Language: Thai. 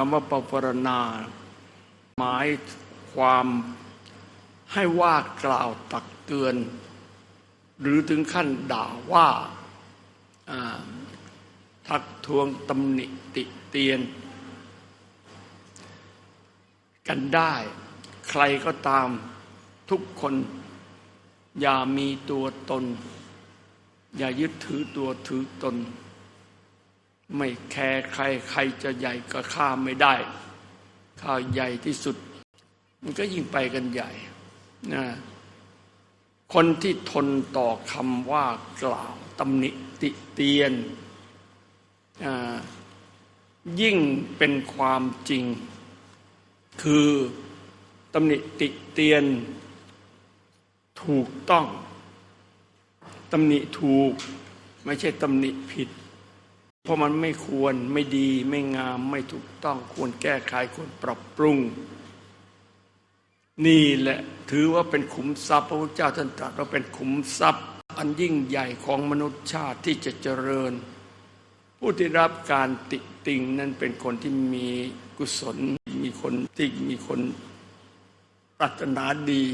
คำว่าปปรณา หมายความให้ว่ากล่าวตักเตือน หรือถึงขั้นด่าว่าอ่าทักท้วงตำหนิติเตียน กันได้ ใครก็ตามทุกคน อย่ามีตัวตน อย่ายึดถือตัวถือตน ไม่แคร์ใครใครจะใหญ่ก็ข้าไม่ได้ข้าใหญ่ที่สุด มันก็ยิ่งไปกันใหญ่นะคนที่ทนต่อคำว่ากล่าวตำหนิติเตียน ยิ่งเป็นความจริง คือตำหนิติเตียน ถูกต้องตำหนิถูก ไม่ใช่ตำหนิผิด เพราะมันไม่ควรไม่ดีไม่งามไม่ถูกต้องควรแก้ไขควรปรับปรุง นี่แหละถือว่าเป็นขุมทรัพย์พระพุทธเจ้าท่านตรัสว่าเป็นขุมทรัพย์ อันยิ่งใหญ่ของมนุษยชาติที่จะเจริญ ผู้ที่รับการติติงนั้นเป็นคนที่มีกุศล มีคนที่มีคนปรารถนาดี